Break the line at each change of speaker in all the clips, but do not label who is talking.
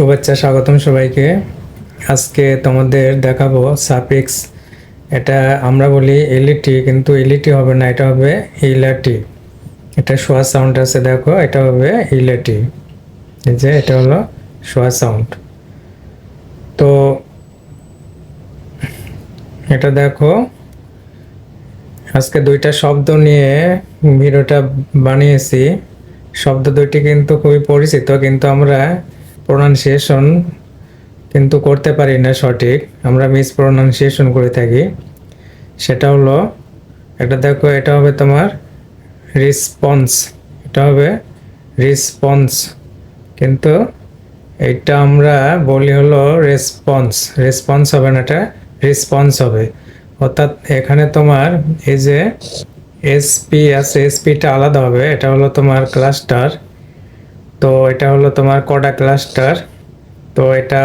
শুভেচ্ছা, স্বাগতম সবাইকে। আজকে তোমাদের দেখাবো সাপিক্স এটা আমরা বলি এলিটি কিন্তু এলিটি হবে না, এটা হবে ইলাটি এটা শোয়া সাউন্ড আছে, দেখো, এটা হবে ইলাটি এই যে, এটা হলো শোয়া সাউন্ড তো এটা দেখো, আজকে দুইটা শব্দ নিয়ে ভিডিওটা বানিয়েছি। শব্দ দুইটি কিন্তু খুবই পরিচিত, কিন্তু আমরা প্রোনাউন্সিয়েশন কিন্তু করতে পারি না সঠিক। আমরা মিস প্রোনাউন্সিয়েশন করে থাকি। সেটা হলো এটা দেখো, এটা হবে তোমার রেসপন্স এটা হবে রেসপন্স কিন্তু এটা আমরা বলি হলো রেসপন্স রেসপন্স হবে না, এটা রেসপন্স হবে। অর্থাৎ এখানে তোমার এই যে এসপি আছে এসপিটা আলাদা হবে। এটা হলো তোমার ক্লাস্টার তো এটা হলো তোমার কডা ক্লাস্টার। তো এটা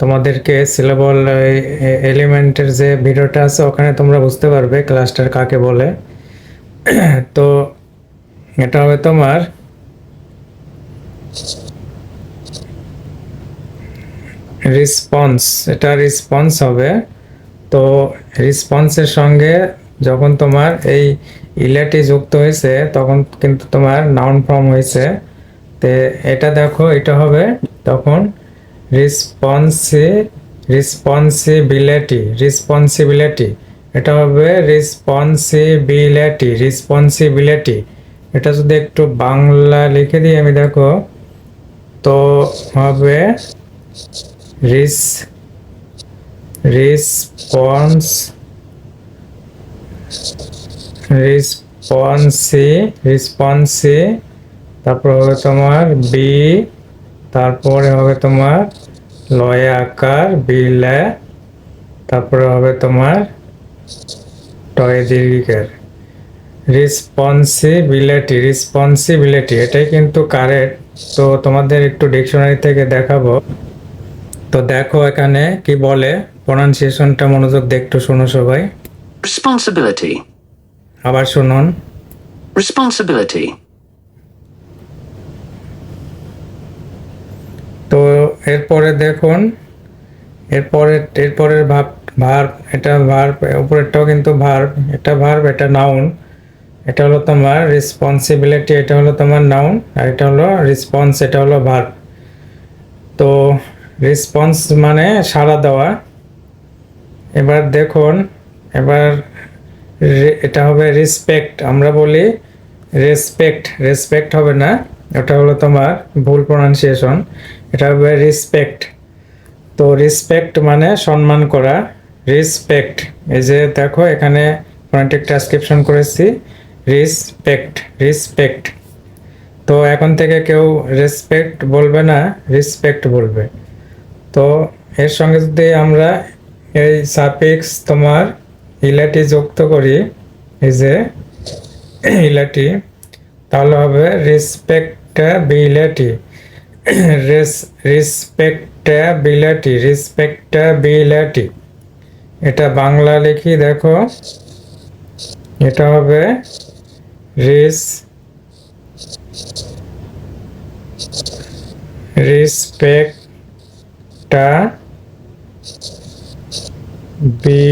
তোমাদেরকে সিলেবল এলিমেন্টের যে ভিডিওটা আছে, ওখানে তোমরা বুঝতে পারবে ক্লাস্টার কাকে বলে। তো এটা হবে তোমার রেসপন্স এটা রেসপন্স হবে। তো রেসপন্সের সঙ্গে যখন তোমার এই ইলেটি যুক্ত হয়েছে, তখন কিন্তু তোমার নাউন ফর্ম হয়েছে। তে এটা দেখো, এটা হবে তখন রেসপন্সি রেসপন্সিবিলিটি রেসপন্সিবিলিটি এটা হবে রেসপন্সিবিলিটি রেসপন্সিবিলিটি এটা যদি একটু বাংলা লিখে দিই আমি, দেখো, তো হবে রিস রেসপন্স রেসপন্সি রেসপন্সি তারপর হবে তোমার বি তারপরে হবে তোমার লয় আকার বিলে তারপরে হবে তোমার টয় দীর্ঘিকার। রেসপন্সিবিলিটি রেসপন্সিবিলিটি এটাই কিন্তু কারেক্ট তো তোমাদের একটু ডিকশনারি থেকে দেখাবো। তো দেখো এখানে কি বলে? প্রনাউন্সিয়েশনটা মনোযোগ দিয়ে একটু শোনো সবাই।
Responsibility.
আবার শুনুন।
Responsibility.
তো এরপরে দেখুন, এরপরে, এরপরের ভাব ভার্ব এটা ভার্ব উপরেরটাও কিন্তু ভার্ব এটা ভার্ব এটা নাউন এটা হলো তোমার রেসপন্সিবিলিটি এটা হলো তোমার নাউন আর এটা হলো রেসপন্স এটা হলো ভার্ব তো রেসপন্স মানে সাড়া দেওয়া। এবার দেখুন, এবার এটা হবে রেসপেক্ট আমরা বলি রেসপেক্ট রেসপেক্ট হবে না এটা হলো তোমার ভুল প্রনাউন্সিয়েশন এটা হবে রেসপেক্ট তো রেসপেক্ট মানে সম্মান করা। রেসপেক্ট এই যে দেখো এখানে ফোনেটিক ট্রান্সক্রিপশন করেছি। রেসপেক্ট রেসপেক্ট তো এখন থেকে কেউ রেসপেক্ট বলবে না রেসপেক্ট বলবে। তো এর সঙ্গে যদি আমরা এই সাপিক্স তোমার ইলাটি যুক্ত করি, এই যে ইলাটি, তাহলে হবে রেসপেক্টাবিলিটি রেস রেসপেক্টাবিলিটি রেসপেক্টাবিলিটি এটা বাংলা লিখি দেখো। এটা হবে রেস রেসপেক্টা বিলাটি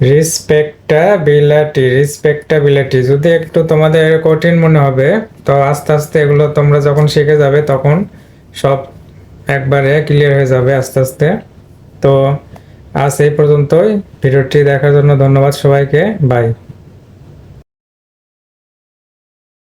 রেসপেক্টাবিলিটি রেসপেক্টাবিলিটি যদি একটু তোমাদের কঠিন মনে হবে, তো আস্তে আস্তে এগুলো তোমরা যখন শিখে যাবে, তখন সব একবারে ক্লিয়ার হয়ে যাবে আস্তে আস্তে। তো আজ এই পর্যন্তই। ভিডিওটি দেখার জন্য ধন্যবাদ সবাইকে। বাই